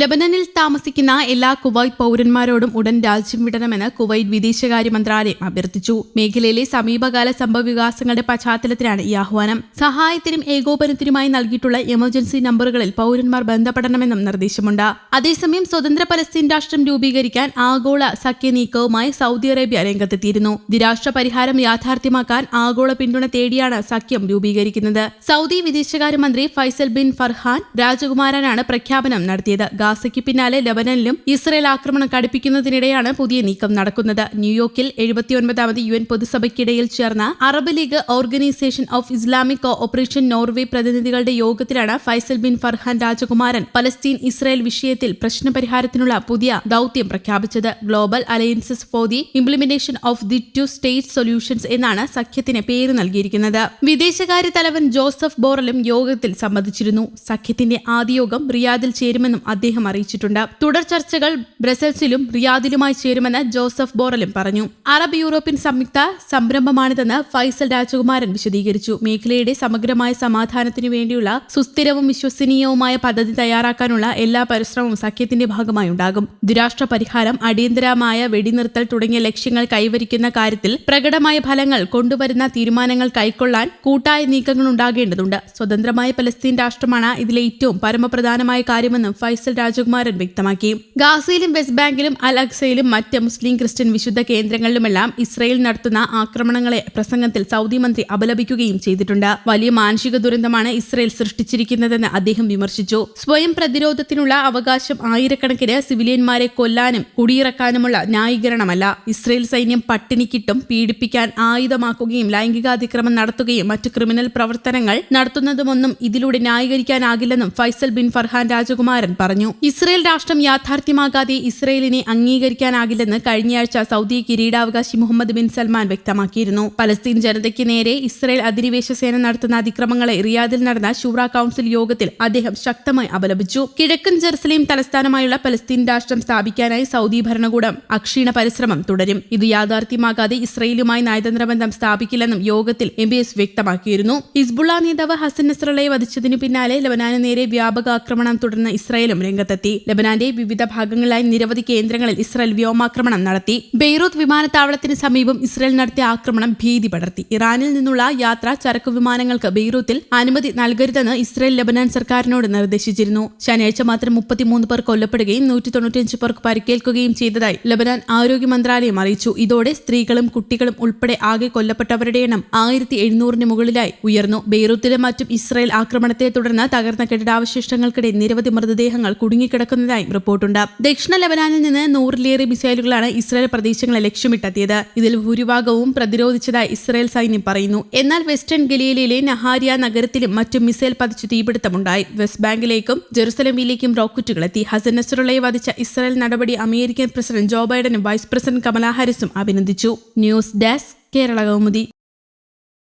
ലബനനിൽ താമസിക്കുന്ന എല്ലാ കുവൈറ്റ് പൗരന്മാരോടും ഉടൻ രാജ്യം വിടണമെന്ന് കുവൈറ്റ് വിദേശകാര്യ മന്ത്രാലയം അഭ്യർത്ഥിച്ചു. മേഖലയിലെ സമീപകാല സംഭവവികാസങ്ങളുടെ പശ്ചാത്തലത്തിലാണ് ഈ ആഹ്വാനം. സഹായത്തിനും ഏകോപനത്തിനുമായി നൽകിയിട്ടുള്ള എമർജൻസി നമ്പറുകളിൽ പൗരന്മാർ ബന്ധപ്പെടണമെന്നും നിർദ്ദേശമുണ്ട്. അതേസമയം സ്വതന്ത്ര പലസ്തീൻ രാഷ്ട്രം രൂപീകരിക്കാൻ ആഗോള സഖ്യ നീക്കവുമായി സൗദി അറേബ്യ രംഗത്തെത്തിയിരുന്നു. ദ്വിരാഷ്ട്ര പരിഹാരം യാഥാർത്ഥ്യമാക്കാൻ ആഗോള പിന്തുണ തേടിയാണ് സഖ്യം രൂപീകരിക്കുന്നത്. സൗദി വിദേശകാര്യമന്ത്രി ഫൈസൽ ബിൻ ഫർഹാൻ രാജകുമാരനാണ് പ്രഖ്യാപനം നടത്തിയത്. ഗാസയ്ക്ക് പിന്നാലെ ലബനനിലും ഇസ്രയേൽ ആക്രമണം കടുപ്പിക്കുന്നതിനിടെയാണ് പുതിയ നീക്കം നടക്കുന്നത്. ന്യൂയോർക്കിൽ എഴുപത്തിയൊൻപതാമത് യു എൻ പൊതുസഭയ്ക്കിടയിൽ ചേർന്ന Arab League organisation of Islamic cooperation Norway പ്രതിനിധികളുടെ യോഗത്തിലാണ് ഫൈസൽ ബിൻ ഫർഹാൻ രാജകുമാരൻ പലസ്തീൻ ഇസ്രായേൽ വിഷയത്തിൽ പ്രശ്നപരിഹാരത്തിനുള്ള പുതിയ ദൌത്യം പ്രഖ്യാപിച്ചത്. Global alliances for the implementation of the two state solutions എന്നാണ് സഖ്യത്തിന് പേര് നൽകിയിരിക്കുന്നത്. വിദേശകാര്യ തലവൻ ജോസഫ് ബോറലും യോഗത്തിൽ സംബന്ധിച്ചിരുന്നു. സഖ്യത്തിന്റെ ആദ്യ യോഗം റിയാദിൽ ചേരുമെന്നും അദ്ദേഹം അറിയിച്ചിട്ടുണ്ട്. തുടർ ചർച്ചകൾ ബ്രസൽസിലും റിയാദിലുമായി ചേരുമെന്ന് ജോസഫ് ബോറലും പറഞ്ഞു. അറബ് യൂറോപ്യൻ സംയുക്ത സംരംഭമാണിതെന്ന് ഫൈസൽ രാജകുമാരൻ വിശദീകരിച്ചു. മേഖലയുടെ സമഗ്രമായ സമാധാനത്തിനു വേണ്ടിയുള്ള സുസ്ഥിരവും വിശ്വസനീയവുമായ പദ്ധതി തയ്യാറാക്കാനുള്ള എല്ലാ പരിശ്രമവും സഖ്യത്തിന്റെ ഭാഗമായി ഉണ്ടാകും. ദുരാഷ്ട്ര പരിഹാരം അടിയന്തരമായ വെടിനിർത്തൽ തുടങ്ങിയ ലക്ഷ്യങ്ങൾ കൈവരിക്കുന്ന കാര്യത്തിൽ പ്രകടമായ ഫലങ്ങൾ കൊണ്ടുവരുന്ന തീരുമാനങ്ങൾ കൈക്കൊള്ളാൻ കൂട്ടായ നീക്കങ്ങൾ ഉണ്ടാകേണ്ടതുണ്ട് സ്വതന്ത്രമായ പലസ്തീൻ രാഷ്ട്രമാണ് ഇതിലെ ഏറ്റവും പരമപ്രധാനമായ കാര്യമെന്നും ഫൈസൽ രാജകുമാരൻ വ്യക്തമാക്കി. ഗാസയിലും വെസ്റ്റ് ബാങ്കിലും അൽ അക്സയിലും മറ്റ് മുസ്ലിം ക്രിസ്ത്യൻ വിശുദ്ധ കേന്ദ്രങ്ങളിലുമെല്ലാം ഇസ്രയേൽ നടത്തുന്ന ആക്രമണങ്ങളെ പ്രസംഗത്തിൽ സൗദി മന്ത്രി അപലപിക്കുകയും ചെയ്തിട്ടുണ്ട്. വലിയ മാനുഷിക ദുരന്തമാണ് ഇസ്രയേൽ സൃഷ്ടിച്ചിരിക്കുന്നതെന്ന് അദ്ദേഹം വിമർശിച്ചു. സ്വയം പ്രതിരോധത്തിനുള്ള അവകാശം ആയിരക്കണക്കിന് സിവിലിയന്മാരെ കൊല്ലാനും കുടിയിറക്കാനുമുള്ള ന്യായീകരണമല്ല. ഇസ്രയേൽ സൈന്യം പട്ടിണിക്കിട്ടും പീഡിപ്പിക്കാൻ ആയുധമാക്കുകയും ലൈംഗികാതിക്രമം നടത്തുകയും മറ്റ് ക്രിമിനൽ പ്രവർത്തനങ്ങൾ നടത്തുന്നതുമൊന്നും ഇതിലൂടെ ന്യായീകരിക്കാനാകില്ലെന്നും ഫൈസൽ ബിൻ ഫർഹാൻ രാജകുമാരൻ പറഞ്ഞു. ഇസ്രയേൽ രാഷ്ട്രം യാഥാർത്ഥ്യമാകാതെ ഇസ്രയേലിനെ അംഗീകരിക്കാനാകില്ലെന്ന് കഴിഞ്ഞയാഴ്ച സൗദി കിരീടാവകാശി മുഹമ്മദ് ബിൻ സൽമാൻ വ്യക്തമാക്കിയിരുന്നു. പലസ്തീൻ ജനതയ്ക്ക് നേരെ ഇസ്രയേൽ അധിനിവേശ സേന നടത്തുന്ന അതിക്രമങ്ങളെ റിയാദിൽ നടന്ന ഷൂറ കൌൺസിൽ യോഗത്തിൽ അദ്ദേഹം ശക്തമായി അപലപിച്ചു. കിഴക്കൻ ജെറുസലേം തലസ്ഥാനമായുള്ള പലസ്തീൻ രാഷ്ട്രം സ്ഥാപിക്കാനായി സൗദി ഭരണകൂടം അക്ഷീണ പരിശ്രമം തുടരും. ഇത് യാഥാർത്ഥ്യമാകാതെ ഇസ്രയേലുമായി നയതന്ത്ര ബന്ധം സ്ഥാപിക്കില്ലെന്നും യോഗത്തിൽ എം ബി എസ് വ്യക്തമാക്കിയിരുന്നു. ഹിസ്ബുള്ള നേതാവ് ഹസൻ നസ്രളയെ വധിച്ചതിനു പിന്നാലെ ലബനാനു നേരെ വ്യാപക ആക്രമണം തുടർന്ന് ഇസ്രായേലും രംഗത്തെത്തി. ലബനാന്റെ വിവിധ ഭാഗങ്ങളിലായി നിരവധി കേന്ദ്രങ്ങളിൽ ഇസ്രായേൽ വ്യോമാക്രമണം നടത്തി. ബെയ്റൂത്ത് വിമാനത്താവളത്തിന് സമീപം ഇസ്രായേൽ നടത്തിയ ആക്രമണം ഭീതി പടർത്തി. ഇറാനിൽ നിന്നുള്ള യാത്ര ചരക്കു വിമാനങ്ങൾക്ക് ബെയ്റൂത്തിൽ അനുമതി നൽകരുതെന്ന് ഇസ്രായേൽ ലബനാൻ സർക്കാരിനോട് നിർദ്ദേശിച്ചിരുന്നു. ശനിയാഴ്ച മാത്രം മുപ്പത്തിമൂന്ന് പേർ കൊല്ലപ്പെടുകയും നൂറ്റി തൊണ്ണൂറ്റിയഞ്ച് പേർക്ക് പരിക്കേൽക്കുകയും ചെയ്തതായി ലബനാൻ ആരോഗ്യ മന്ത്രാലയം അറിയിച്ചു. ഇതോടെ സ്ത്രീകളും കുട്ടികളും ഉൾപ്പെടെ ആകെ കൊല്ലപ്പെട്ടവരുടെ എണ്ണം ആയിരത്തി എഴുന്നൂറിന് മുകളിലായി ഉയർന്നു. ബെയ്റൂത്തിലും മറ്റും ഇസ്രായേൽ ആക്രമണത്തെ തുടർന്ന് തകർന്ന കെട്ടിടാവശിഷ്ടങ്ങൾക്കിടെ നിരവധി മൃതദേഹങ്ങൾ കുടുങ്ങിക്കിടക്കുന്നതായും റിപ്പോർട്ടുണ്ട്. ദക്ഷിണ ലബനാനിൽ നിന്ന് നൂറിലേറെ മിസൈലുകളാണ് ഇസ്രായേൽ പ്രദേശങ്ങളെ ലക്ഷ്യമിട്ടെത്തിയത്. ഇതിൽ ഭൂരിഭാഗവും പ്രതിരോധിച്ചതായി ഇസ്രായേൽ സൈന്യം പറയുന്നു. എന്നാൽ വെസ്റ്റേൺ ഗലീലയിലെ നഹാരിയ നഗരത്തിലും മറ്റും മിസൈൽ പതിച്ചു തീപിടുത്തമുണ്ടായി. വെസ്റ്റ് ബാങ്കിലേക്കും ജെറുസലമിലേക്കും റോക്കറ്റുകൾ എത്തി ഹസൻ നസറുള്ളയെ വധിച്ച ഇസ്രായേൽ നടപടി അമേരിക്കൻ പ്രസിഡന്റ് ജോ ബൈഡനും വൈസ് പ്രസിഡന്റ് കമലാ ഹാരിസും അഭിനന്ദിച്ചു. News desk Kerala Kaumudi.